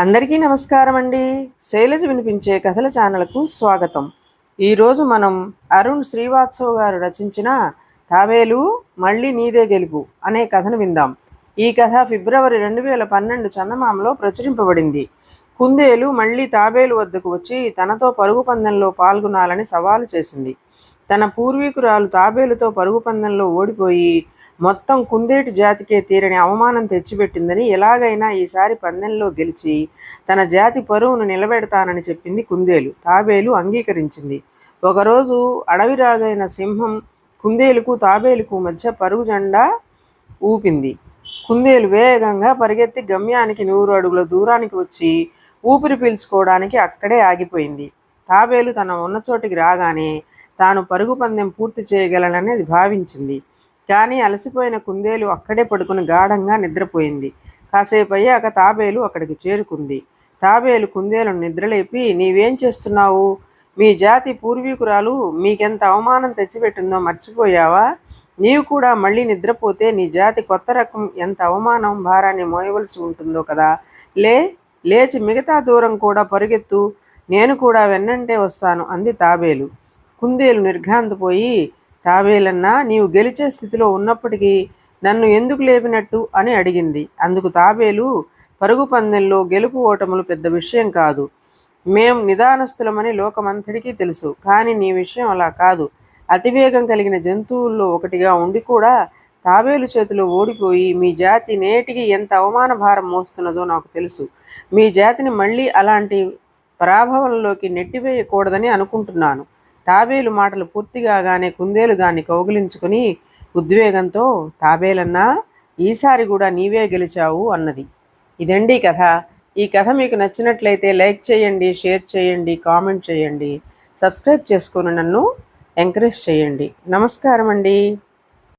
అందరికీ నమస్కారం అండి. శైలజ వినిపించే కథల ఛానల్కు స్వాగతం. ఈరోజు మనం అరుణ్ శ్రీవాత్సవ్ గారు రచించిన తాబేలు మళ్ళీ నీదే గెలుపు అనే కథను విందాం. ఈ కథ ఫిబ్రవరి రెండు వేల పన్నెండు చందమామలో ప్రచురింపబడింది. కుందేలు మళ్ళీ తాబేలు వద్దకు వచ్చి తనతో పరుగు పందెంలో పాల్గొనాలని సవాలు చేసింది. తన పూర్వీకురాలు తాబేలుతో పరుగు పందెంలో ఓడిపోయి మొత్తం కుందేటి జాతికే తీరని అవమానం తెచ్చిపెట్టిందని ఎలాగైనా ఈసారి పందెంలో గెలిచి తన జాతి పరువును నిలబెడతానని చెప్పింది కుందేలు. తాబేలు అంగీకరించింది. ఒకరోజు అడవిరాజైన సింహం కుందేలుకు తాబేలుకు మధ్య పరుగు జెండా ఊపింది. కుందేలు వేగంగా పరిగెత్తి గమ్యానికి నూరు అడుగుల దూరానికి వచ్చి ఊపిరి పీల్చుకోవడానికి అక్కడే ఆగిపోయింది. తాబేలు తన ఉన్న చోటికి రాగానే తాను పరుగు పందెం పూర్తి చేయగలనని భావించింది. కానీ అలసిపోయిన కుందేలు అక్కడే పడుకుని గాఢంగా నిద్రపోయింది. కాసేపు అయ్యాక తాబేలు అక్కడికి చేరుకుంది. తాబేలు కుందేలను నిద్రలేపి నీవేం చేస్తున్నావు? మీ జాతి పూర్వీకురాలు మీకెంత అవమానం తెచ్చిపెట్టిందో మర్చిపోయావా? నీవు కూడా మళ్ళీ నిద్రపోతే నీ జాతి కొత్త రకం ఎంత అవమానం భారాన్ని మోయవలసి ఉంటుందో కదా. లే లేచి మిగతా దూరం కూడా పరుగెత్తు. నేను కూడా వెన్నంటే వస్తాను అంది తాబేలు. కుందేలు నిర్ఘాంతపోయి తాబేలన్నా నీవు గెలిచే స్థితిలో ఉన్నప్పటికీ నన్ను ఎందుకు లేపినట్టు అని అడిగింది. అందుకు తాబేలు పరుగు పందెంలో గెలుపు ఓటములు పెద్ద విషయం కాదు. మేం నిదానస్తులమని లోకమంతటికీ తెలుసు. కానీ నీ విషయం అలా కాదు. అతివేగం కలిగిన జంతువుల్లో ఒకటిగా ఉండి కూడా తాబేలు చేతిలో ఓడిపోయి మీ జాతి నేటికి ఎంత అవమాన భారం మోస్తున్నదో నాకు తెలుసు. మీ జాతిని మళ్ళీ అలాంటి పరాభవంలోకి నెట్టివేయకూడదని అనుకుంటున్నాను. తాబేలు మాటలు పూర్తిగాగానే కుందేలు దాన్ని కౌగిలించుకుని ఉద్వేగంతో తాబేలన్నా ఈసారి కూడా నీవే గెలిచావు అన్నది. ఇదండి కథ. ఈ కథ మీకు నచ్చినట్లయితే లైక్ చేయండి షేర్ చేయండి కామెంట్ చేయండి. సబ్స్క్రైబ్ చేసుకుని నన్ను ఎంకరేజ్ చేయండి. నమస్కారం అండి